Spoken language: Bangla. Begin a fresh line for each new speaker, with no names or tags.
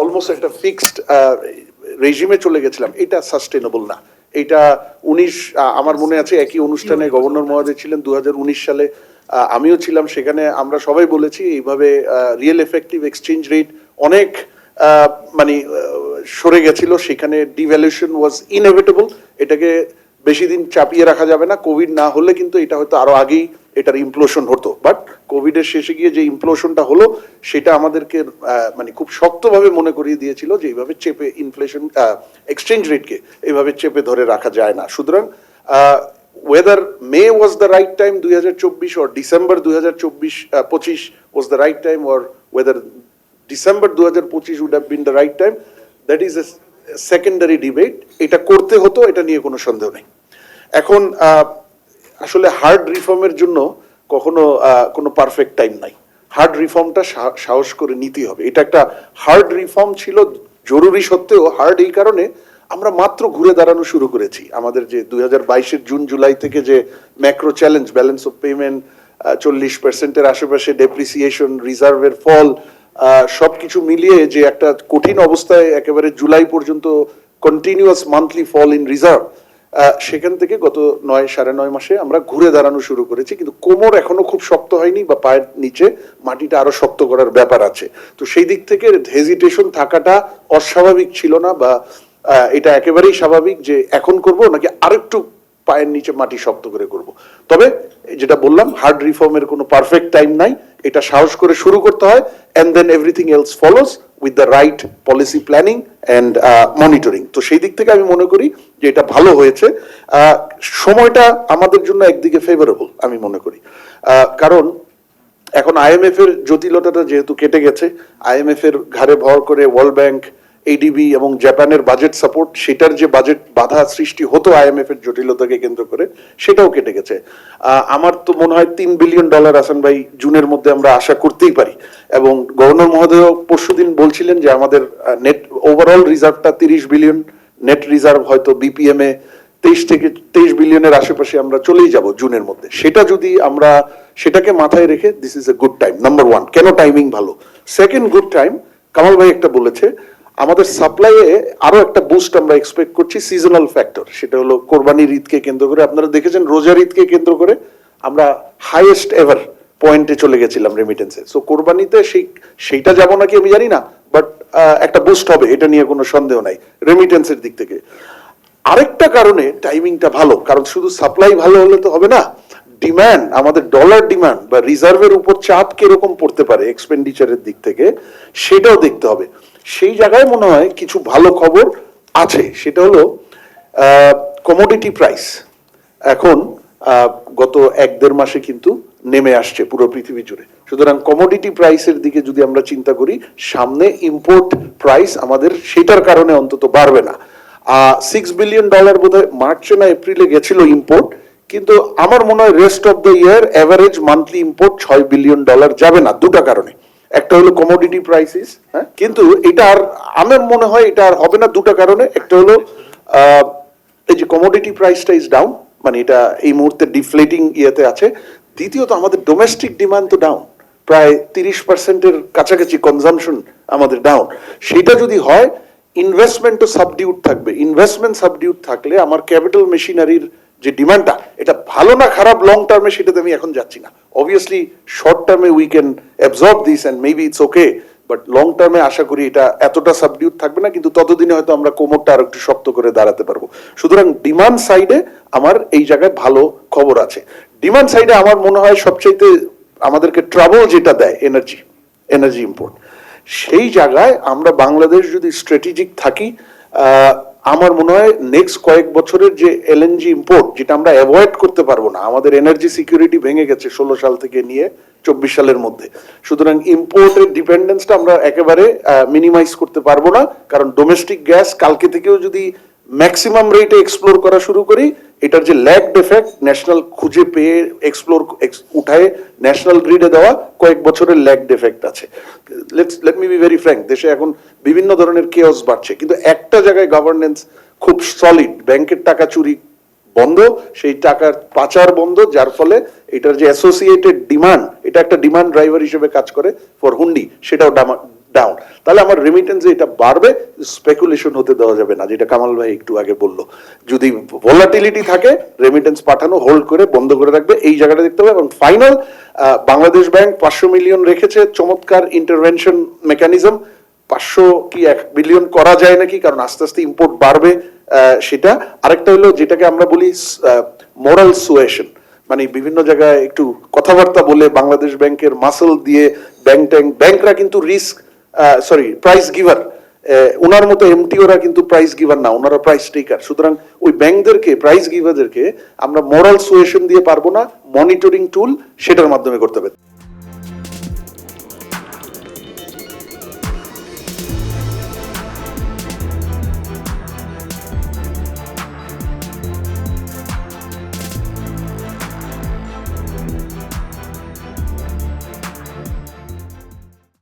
অলমোস্ট একটা ফিক্সড রেজিমে চলে গেছিলাম। এটা সাস্টেনেবল না। এটা উনিশ আমার মনে আছে একই অনুষ্ঠানে গভর্নর মহোদয় ছিলেন দু হাজার উনিশ সালে আমিও ছিলাম। সেখানে আমরা সবাই বলেছি, এইভাবে রিয়েল এফেক্টিভ এক্সচেঞ্জ রেট অনেক মানে সরে গেছিল। সেখানে ডিভ্যালুয়েশন ওয়াজ ইনএভিটেবল এটাকে বেশি দিন চাপিয়ে রাখা যাবে না। কোভিড না হলে কিন্তু এটা হয়তো আরও আগেই এটার ইমপ্লোশন হতো। বাট কোভিডের শেষে গিয়ে যে ইমপ্লোশনটা হলো, সেটা আমাদেরকে মানে খুব শক্তভাবে মনে করিয়ে দিয়েছিল যে এইভাবে চেপে ইনফ্লেশন এক্সচেঞ্জ রেটকে এইভাবে চেপে ধরে রাখা যায় না। সুতরাং whether May was the right time দুই হাজার চব্বিশ ওর ডিসেম্বর দুই হাজার চব্বিশ পঁচিশ was the right time or whether December দু হাজার পঁচিশ would have been the right time that is a secondary debate এটা করতে হতো, এটা নিয়ে কোনো সন্দেহ নেই। এখন আসলে হার্ড রিফর্মের জন্য কখনো কোনো পারফেক্ট টাইম নাই। হার্ড রিফর্মটা সাহস করে নিতে হবে। এটা একটা হার্ড রিফর্ম ছিল, জরুরি সত্ত্বেও হার্ড এই কারণে আমরা মাত্র ঘুরে দাঁড়ানো শুরু করেছি। আমাদের যে দুই হাজার বাইশের জুন, জুলাই থেকে যে macro challenge balance of payment চল্লিশ পার্সেন্টের আশেপাশে ডেপ্রিসিয়েশন রিজার্ভের ফল সব কিছু মিলিয়ে যে একটা কঠিন অবস্থায় একেবারে জুলাই পর্যন্ত continuous monthly fall in reserve সেখান থেকে গত নয়, সাড়ে নয় মাসে আমরা ঘুরে দাঁড়ানো শুরু করেছি, কিন্তু কোমর এখনও খুব শক্ত হয়নি বা পায়ের নিচে মাটিটা আরও শক্ত করার ব্যাপার আছে। তো সেই দিক থেকে হেজিটেশন থাকাটা অস্বাভাবিক ছিল না বা এটা একেবারেই স্বাভাবিক যে এখন করব নাকি আরেকটু পায়ের নিচে মাটি শক্ত করে করব। তবে যেটা বললাম হার্ড রিফর্মের কোনো পারফেক্ট টাইম নাই, এটা সাহস করে শুরু করতে হয় and then everything else follows with the right policy planning and monitoring তো সেই দিক থেকে আমি মনে করি যে এটা ভালো হয়েছে। সময়টা আমাদের জন্য একদিকে ফেভারেবল আমি মনে করি। কারণ এখন আইএমএফ এর জটিলতাটা যেহেতু কেটে গেছে আইএমএফ এর ঘাড়ে ভর করে ওয়ার্ল্ড ব্যাংক এডিবি এবং জাপানের বাজেট সাপোর্ট সেটার যে বাজেট বাধা সৃষ্টি হতো আইএমএফ এর জটিলতাকে কেন্দ্র করে, সেটাও কেটে গেছে। আমার তো মনে হয় তিন বিলিয়ন ডলার আসান ভাই জুনের মধ্যে আমরা আশা করতেই পারি। এবং গভর্নর মহোদয় পরশুদিন বলছিলেন যে আমাদের নেট ওভারঅল রিজার্ভটা তিরিশ বিলিয়ন নেট রিজার্ভ হয়তো বিপিএম এ তেইশ থেকে তেইশ বিলিয়নের আশেপাশে আমরা চলেই যাব জুনের মধ্যে। সেটা যদি আমরা সেটাকে মাথায় রেখে this is a good time number one কেন টাইমিং ভালো? সেকেন্ড গুড টাইম কামাল ভাই একটা বলেছে আমাদের সাপ্লাইয়ে আরও একটা বুস্ট আমরা এক্সপেক্ট করছি সিজনাল ফ্যাক্টর সেটা হলো কোরবানির ঈদকে কেন্দ্র করে। আপনারা দেখেছেন রোজার ঈদকে কেন্দ্র করে আমরা হাইয়েস্ট এভার পয়েন্টে চলে গেছিলাম রেমিটেন্সে সো কোরবানিতে সেই, সেইটা যাব নাকি আমি জানি না বাট একটা বুস্ট হবে, এটা নিয়ে কোনো সন্দেহ নাই রেমিটেন্সের দিক থেকে। আরেকটা কারণে টাইমিংটা ভালো, কারণ শুধু সাপ্লাই ভালো হলে তো হবে না ডিমান্ড আমাদের ডলার ডিমান্ড বা রিজার্ভের উপর চাপ কীরকম পড়তে পারে এক্সপেন্ডিচারের দিক থেকে, সেটাও দেখতে হবে। সেই জায়গায় মনে হয় কিছু ভালো খবর আছে। সেটা হলো কমোডিটি প্রাইস এখন গত এক দেড় মাসে কিন্তু নেমে আসছে পুরো পৃথিবী জুড়ে। সুতরাং কমোডিটি প্রাইসের দিকে যদি আমরা চিন্তা করি, সামনে ইম্পোর্ট প্রাইস আমাদের সেটার কারণে অন্তত বাড়বে না। সিক্স বিলিয়ন ডলার বোধহয় মার্চে না এপ্রিলে গেছিল ইম্পোর্ট কিন্তু আমার মনে হয় rest of the year average monthly import ছয় বিলিয়ন ডলার যাবে না, দুটা কারণে। একটা হলো কমোডিটি প্রাইসিস হ্যাঁ? কিন্তু এটা আর আমার মনে হয় এটা আর হবে না দুটা কারণে। একটা হলো এই যে কমোডিটি প্রাইসটা ইজ ডাউন মানে এটা এই মুহূর্তে ডিফ্লেটিং ইয়েতে আছে। দ্বিতীয়ত, আমাদের ডোমেস্টিক ডিমান্ড তো ডাউন প্রায় তিরিশ পার্সেন্টের কাছাকাছি কনজামশন আমাদের ডাউন সেটা যদি হয় ইনভেস্টমেন্টও সাবডিউট থাকবে। ইনভেস্টমেন্ট সাবডিউট থাকলে আমার ক্যাপিটাল মেশিনারির যে ডিমান্ডটা, এটা ভালো না খারাপ লং টার্মে সেটাতে আমি এখন যাচ্ছি না। অবভিয়াসলি শর্ট টার্মে we can absorb this and maybe it's okay but long টার্মে আশা করি এটা এতটা সাবডিউট থাকবে না, কিন্তু ততদিনে হয়তো আমরা কোমরটা আর একটু শক্ত করে দাঁড়াতে পারব। সুতরাং ডিমান্ড সাইডে আমার এই জায়গায় ভালো খবর আছে। ডিমান্ড সাইডে আমার মনে হয় সবচাইতে আমাদেরকে ট্রাবল যেটা দেয় এনার্জি এনার্জি ইম্পোর্ট সেই জায়গায় আমরা বাংলাদেশ যদি স্ট্র্যাটেজিক থাকি আমার মনে হয় নেক্সট কয়েক বছরের যে এলএনজি ইম্পোর্ট যেটা আমরা অ্যাভয়েড করতে পারব না, আমাদের এনার্জি সিকিউরিটি ভেঙে গেছে ষোলো সাল থেকে নিয়ে চব্বিশ সালের মধ্যে। সুতরাং ইম্পোর্টের ডিপেন্ডেন্সটা আমরা একেবারে মিনিমাইজ করতে পারব না, কারণ ডোমেস্টিক গ্যাস কালকে থেকেও যদি ম্যাক্সিমাম রেটে এক্সপ্লোর করা শুরু করি এটার যে ল্যাগ এফেক্ট ন্যাশনাল খুঁজে পেয়ে এক্সপ্লোর উঠায় ন্যাশনাল গ্রিডে দেওয়া কয়েক বছরের ল্যাগ এফেক্ট আছে। Let me be very frank দেশে এখন বিভিন্ন ধরনের কেওস বাড়ছে, কিন্তু একটা জায়গায় গভর্নেন্স খুব সলিড ব্যাংকের টাকা চুরি বন্ধ, সেই টাকার পাচার বন্ধ, যার ফলে এটার যে অ্যাসোসিয়েটেড ডিমান্ড এটা একটা ডিমান্ড ড্রাইভার হিসেবে কাজ করে ফর হুন্ডি সেটাও ডাউন তাহলে আমার রেমিটেন্স এটা বাড়বে স্পেকুলেশন হতে দেওয়া যাবে না, যেটা কামাল ভাই একটু আগে বলল। যদি ভোলাটিলিটি থাকে রেমিটেন্স পাঠানো হোল্ড করে, বন্ধ করে রাখবে, এই জায়গাটা দেখতে হবে। এবং ফাইনাল বাংলাদেশ ব্যাংক পাঁচশো মিলিয়ন রেখেছে, চমৎকার ইন্টারভেনশন মেকানিজম পাঁচশো কি এক বিলিয়ন করা যায় নাকি? কারণ আস্তে আস্তে ইম্পোর্ট বাড়বে সেটা। আরেকটা হলো যেটাকে আমরা বলি মোরাল সুয়েশন মানে বিভিন্ন জায়গায় একটু কথাবার্তা বলে বাংলাদেশ ব্যাংকের মাসল দিয়ে ব্যাংক ট্যাঙ্ক ব্যাংকরা কিন্তু রিস্ক সরি প্রাইস গিভার ওনার মতো এমটি ওরা কিন্তু প্রাইস গিভার না ওনারা প্রাইস টেকার সুতরাং ওই ব্যাংকদেরকে প্রাইস গিভারদেরকে আমরা মোরাল সুয়েশন দিয়ে পারব না মনিটরিং টুল সেটার মাধ্যমে করতে হবে।